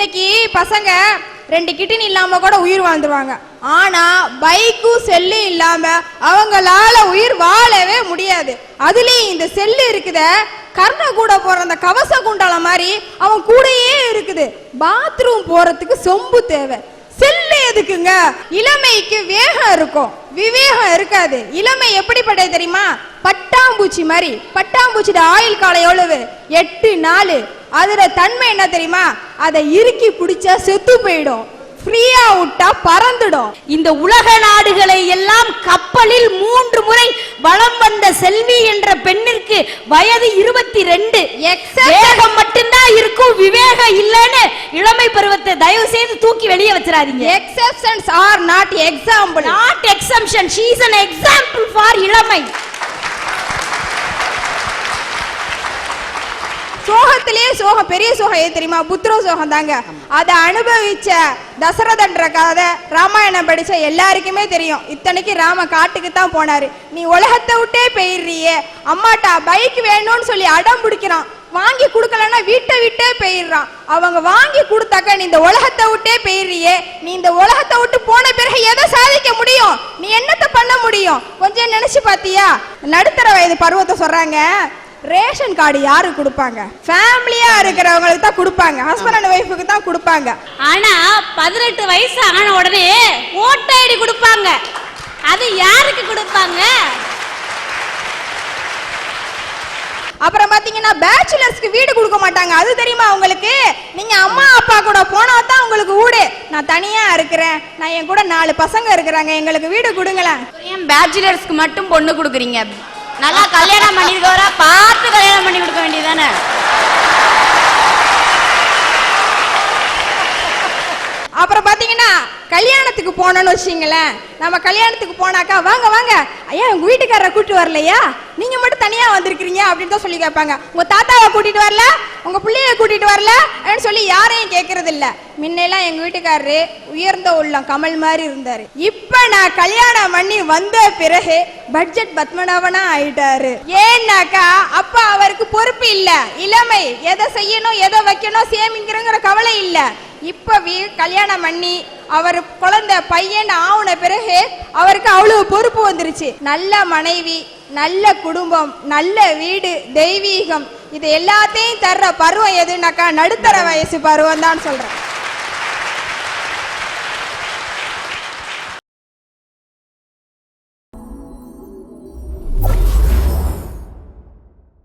இன்னைக்கு பசங்க ரெண்டு கிட்னி இல்லாம கூட உயிர் வாழ்ந்துருவாங்க. ஆனா பைக்கும் செல்லு இல்லாம அவங்களால உயிர் வாழவே முடியாது. அதுலயும் இந்த செல்லு இருக்குத கர்ண கூட போற அந்த கவச குண்டால மாதிரி அவன் கூடயே இருக்குது. பாத்ரூம் போறதுக்கு சொம்பு தேவை. எதுக்குங்க? இளமைக்கு வேகம் இருக்கும். விவேகம் இருக்காது. இளமை எப்படிப்பட்டது தெரியுமா? பட்டாம்பூச்சி மாதிரி. பட்டாம்பூச்சியோட ஆயுள் காலம் எவ்வளவு? எட்டு நாள் அதுல தன்மை என்ன தெரியுமா? அதை இறுக்கி பிடிச்சா செத்து போயிடும். ஃப்ரீயா விட்டா பறந்துடும். இந்த உலக நாடுகளை எல்லாம் கப்பலில் மூன்று முறை வலம் வந்த செல்வி என்ற பெண்ணிற்கு வயது இருபத்தி ரெண்டு. வேகம் மட்டும்தான் இருக்கும். விவேகம் இல்லைன்னு இளமை பருவத்தை தயவு செய்து தூக்கி வெளியே வச்சிடாதீங்க. Exceptions are not example not exemption she is an example for இளமை. சோகத்திலேயே சோகம் பெரிய சோகம் எது தெரியுமா? புத்திர சோகம் தாங்க. அதை அனுபவிச்ச தசரதன்ற கதை ராமாயணம் படிச்ச எல்லாருக்குமே தெரியும். இத்தனைக்கு ராம காட்டுக்கு தான் போனாரு. நீ உலகத்தை விட்டே போயிடுறியே. அம்மாட்டா பைக் வேணும்னு சொல்லி அடம் பிடிக்கிறான். வாங்கி கொடுக்கலன்னா வீட்டை விட்டே போயிடுறான் அவங்க வாங்கி கொடுத்தாக்க நீ இந்த உலகத்தை விட்டே போயிடுறியே நீ இந்த உலகத்தை விட்டு போன பிறகு எதை சாதிக்க முடியும்? நீ என்னத்தை பண்ண முடியும்? கொஞ்சம் நினைச்சு பாத்தியா? நடுத்தர வயது பருவத்தை சொல்றாங்க. ரேஷன் கார்டு யாருக்கு கொடுப்பாங்க? ஃபேமிலியா இருக்கிறவங்களுக்கு தான் கொடுப்பாங்க. ஹஸ்பண்ட் அண்ட் ஒய்ஃபுக்கு தான் கொடுப்பாங்க. ஆனா பதினெட்டு வயசு ஆன உடனே ஓட்டு ஐடி கொடுப்பாங்க. அது யாருக்கு கொடுப்பாங்க? அப்புறம் பாத்தீங்கன்னா பேச்சுலர்ஸ்க்கு வீடு கொடுக்க மாட்டாங்க. அது தெரியுமா உங்களுக்கு? நீங்க அம்மா அப்பா கூட போனா தான் உங்களுக்கு வீடு நான் தனியா இருக்கிறேன். நான் என் கூட நாலு பசங்க இருக்கிறாங்க. எங்களுக்கு வீடு கொடுங்களேன். ஏன் பேச்சுலர்ஸ்க்கு மட்டும் பொண்ணு கொடுக்குறீங்க? நல்லா கல்யாணம் பண்ணிருக்கவரா? பார்த்து கல்யாணம் பண்ணி கொடுக்க வேண்டியதானே அப்புறம் பாத்தீங்கன்னா கல்யாணத்துக்கு போனோம்னு வச்சுங்களேன். நம்ம கல்யாணத்துக்கு போனாக்கா வாங்க வாங்க. ஐயா உங்க வீட்டுக்காரரை கூட்டிட்டு வரலையா? நீங்க மட்டும் தனியா வந்திருக்கிறீங்க அப்படின்னு தான் சொல்லி கேட்பாங்க. உங்க தாத்தாவை கூட்டிட்டு வரல? உங்க பிள்ளைய கூட்டிட்டு வரல? அப்படின்னு சொல்லி யாரையும் கேட்கறது இல்ல முன்னெல்லாம் எங்க வீட்டுக்காரரு உயர்ந்த உள்ளம் கமல் மாதிரி இருந்தாரு. இப்ப நான் கல்யாணம் பண்ணி வந்த பிறகு பட்ஜெட் பத்மநாபனா ஆயிட்டாரு. ஏன்னாக்கா அப்ப அவருக்கு பொறுப்பு இல்ல. இளமை எதை செய்யணும் எதை வைக்கணும் சேமிக்கிறோங்கிற கவலை இல்லை. இப்போ வீ- கல்யாணம் பண்ணி அவர் குழந்தை பையன் ஆவுன பிறகு அவருக்கு அவ்வளவு பொறுப்பு வந்துருச்சு. நல்ல மனைவி நல்ல குடும்பம் நல்ல வீடு தெய்வீகம் இது எல்லாத்தையும் தர்ற பருவம் எதுனாக்கா நடுத்தர வயசு பருவம் தான் சொல்றேன்.